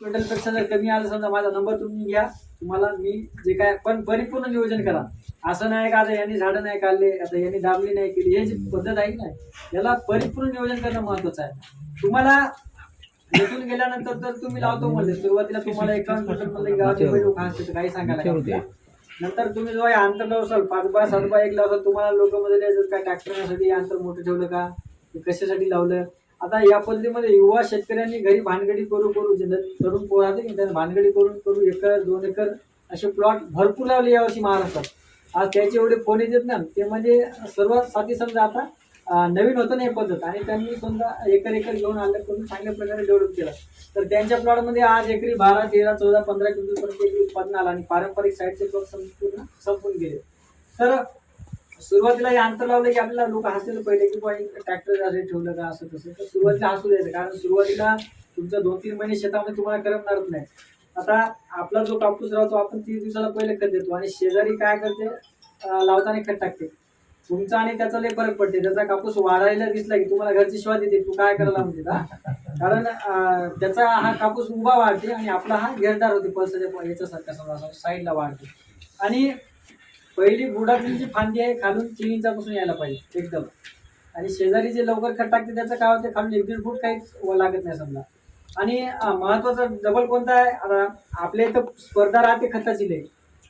क्विंटलपेक्षा जर कमी आलं समजा माझा नंबर तुम्ही घ्या. तुम्हाला मी जे काय पण परिपूर्ण नियोजन करा. असं नाही का आता यांनी झाडं नाही काढले आता यांनी दाबली नाही केली. हे जी पद्धत आहे की नाही याला परिपूर्ण नियोजन करणं महत्वाचं आहे. तुम्हाला इथून गेल्यानंतर तर तुम्ही लावतो म्हणजे सुरुवातीला तुम्हाला एकावन्न म्हणलं गावाचे तर काही सांगायला. नंतर तुम्ही जेव्हा हे अंतर लावसाल पाच बाय सात बाय एक लावसाल तुम्हाला लोक मध्ये काय ट्रॅक्टरसाठी हे अंतर मोठं ठेवलं का? कशासाठी लावलं? आता या पद्धतीमध्ये युवा शेतकऱ्यांनी घरी भानगडी करू करू जे तरुण की त्यांना भानगडी करून करू एकर दोन एकर असे प्लॉट भरपूर लावले यावर्षी महाराष्ट्रात. आज त्याचे एवढे फोन येत ना ते म्हणजे सर्व साथी समजा आता नवीन होतं ना पद्धत आणि त्यांनी समजा एकर एकर घेऊन आलं करून चांगल्या प्रकारे डेव्हलप केलं. तर त्यांच्या प्लॉटमध्ये आज एकरी बारा तेरा चौदा पंधरा क्विंटल उत्पादन आलं आणि पारंपरिक साईडचे प्लॉट संपूर्ण संपून गेले. तर सुरुवातीला हे अंतर लावलं की आपल्याला लोक हसतील पहिले की बाई ट्रॅक्टर असे ठेवलं का असं तसं. तर सुरुवातीला हसू द्यायचं. कारण सुरुवातीला तुमचं दोन तीन महिने शेतामध्ये तुम्हाला करमणारच नाही. आता आपला जो कापूस राहतो आपण तीन दिवसाला पहिले खत देतो आणि शेजारी काय करते? लावताना खत टाकते. तुमचा आणि त्याचा लय फरक पडते. त्याचा कापूस वाढायला दिसला की तुम्हाला घरची शिवाय देते. तू काय करायला म्हणते का कारण त्याचा हा कापूस उभा वाढते आणि आपला हा घेरदार होते. पळसाच्या याच्यासारखा समजा साईडला वाढते. आणि पहिली बुडातली जी फांदी आहे खालून तीन इंचापासून यायला पाहिजे एकदम. आणि शेजारी जे लवकर खत टाकते त्याचं काय होते खालून एक दीड फूट काहीच व लागत नाही समजा. आणि महत्त्वाचा डबल कोणता आहे? आता आपल्या इथं स्पर्धा राहते खताची लई.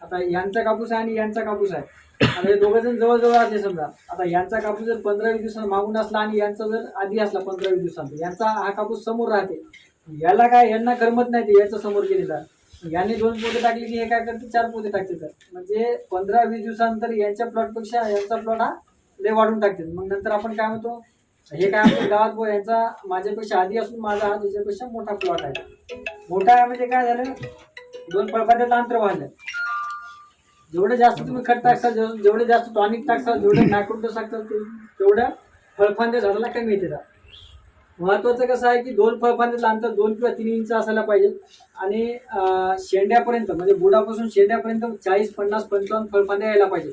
आता यांचा कापूस आहे आणि यांचा कापूस आहे. आता हे दोघं जण जवळजवळ असले समजा. आता यांचा कापूस जर पंधरा वीस मागून असला आणि यांचा जर आधी असला पंधरा वीस दिवसांत यांचा हा कापूस समोर राहते. याला काय यांना करमत नाही ते याच्या समोर गेलेला यांनी दोन पोते टाकले की हे काय करते? चार पोते टाकते तर. म्हणजे पंधरा वीस दिवसानंतर यांच्या प्लॉटपेक्षा यांचा प्लॉट हा लय वाढून टाकते. मग नंतर आपण काय म्हणतो? हे काय म्हणतो? गावात बो यांचा माझ्यापेक्षा आधी असून माझा हा त्याच्यापेक्षा मोठा प्लॉट आहे. मोठा आहे म्हणजे काय झालं? दोन पळपाट्याचं अंतर वाढलं. जेवढे जास्त तुम्ही खत टाकसाल जेवढे जास्त टॉनिक टाकसाल जेवढे मॅक्रोडोस टाकसाल ते- तेवढ्या फळफांद्या झाडाला कमी येते महत्वाचं कसं आहे की दोन फळफांद्याचं अंतर दोन किंवा तीन इंच असायला पाहिजे. आणि शेंड्यापर्यंत म्हणजे बुडापासून शेंड्यापर्यंत चाळीस पन्नास पंचावन्न फळफांद्या यायला पाहिजे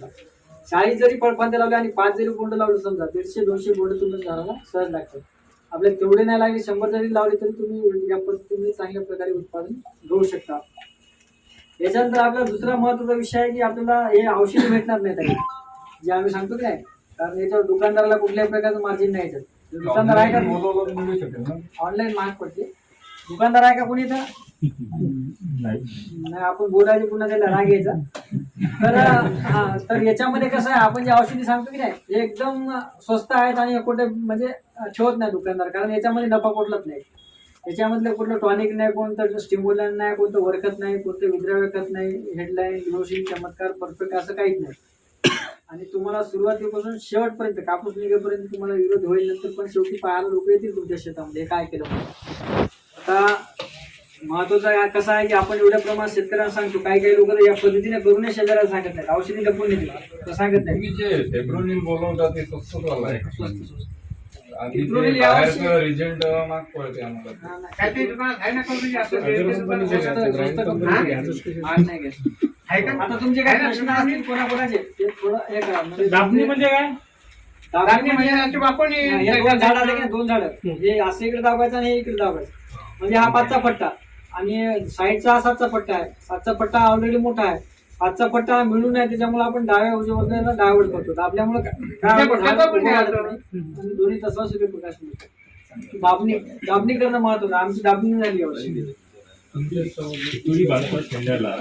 चाळीस जरी फळफांद्या लावले आणि पाच जरी बोंड लावले समजा दीडशे दोनशे बोंड तुम्ही झाडाला सहज लागतात. आपले तेवढे नाही लागले शंभर जरी लावले तरी तुम्ही या पद्धतीने चांगल्या प्रकारे उत्पादन घेऊ शकता. याच्यानंतर आपला दुसरा महत्त्वाचा विषय आहे की आपल्याला हे औषध भेटणार नाही त्याला जे आम्ही सांगतो की नाही कारण याच्यावर दुकानदाराला कुठल्याही प्रकारचं मार्जिन नाही येतात दुकानदार आहे का? मिळू शकेल ना. ऑनलाईन महाग पडते. दुकानदार आहे का कोणी इथं? नाही. आपण बोलायचे पुन्हा त्याला राग यायचा. तर हा तर याच्यामध्ये कसं आहे आपण जे औषधी सांगतो की नाही हे एकदम स्वस्त आहेत आणि कुठे म्हणजे ठेवत नाही दुकानदार कारण याच्यामध्ये नफा कुठलाच नाही. याच्यामधलं कुठलं टॉनिक नाही कोणतं स्टिम्युलन नाही कोणतं वरखत नाही कोणतं विद्राव्यखत नाही हेडलाईन ग्लोशिंग चमत्कार परफेक्ट असं काहीच नाही. आणि तुम्हाला सुरुवातीपासून शेवटपर्यंत कापूस निघेपर्यंत तुम्हाला विरोध होईल नंतर पण शेवटी पाहायला लोक येतील तुमच्या शेतामध्ये. काय केलं. आता महत्वाचं कसं आहे की आपण एवढ्या प्रमाणात शेतकऱ्यांना सांगतो काही काही लोक या पद्धतीने करू नये शेजाऱ्याला सांगत नाही औषधी लपून तर सांगत नाही. रिझल्ट हा, नाही. आहे नाही का? आता तुमचे काय प्रश्न असतील कोणाकोणाचे? ते थोडं हे करा म्हणजे दाबणी म्हणजे काय? दाबणी म्हणजे हे दोन झाड आले की नाही, दोन झाड. हे असं इकडे दाबायचं आणि हे इकडे दाबायचं. म्हणजे हा पाचचा पट्टा. आणि साईडचा हा सातचा पट्टा आहे. सातचा पट्टा ऑलरेडी मोठा आहे. पाचचा पट्टा मिळून आहे त्याच्यामुळे आपण डाव्या उजव्या बाजूला डायव्हर्ट करतो. दाबल्यामुळे काय काय होतं, झाड पट्ट्याचा पण उभं वाढत. घ्यायचा. नाही. आणि दोन्ही तसा सूर्यप्रकाश मिळतो. दाबणी दाबणी करणं महत्वाचं आहे. आमची दाबणी नाही झाली यावर्षी. तुरी बाजूला शेंड्याला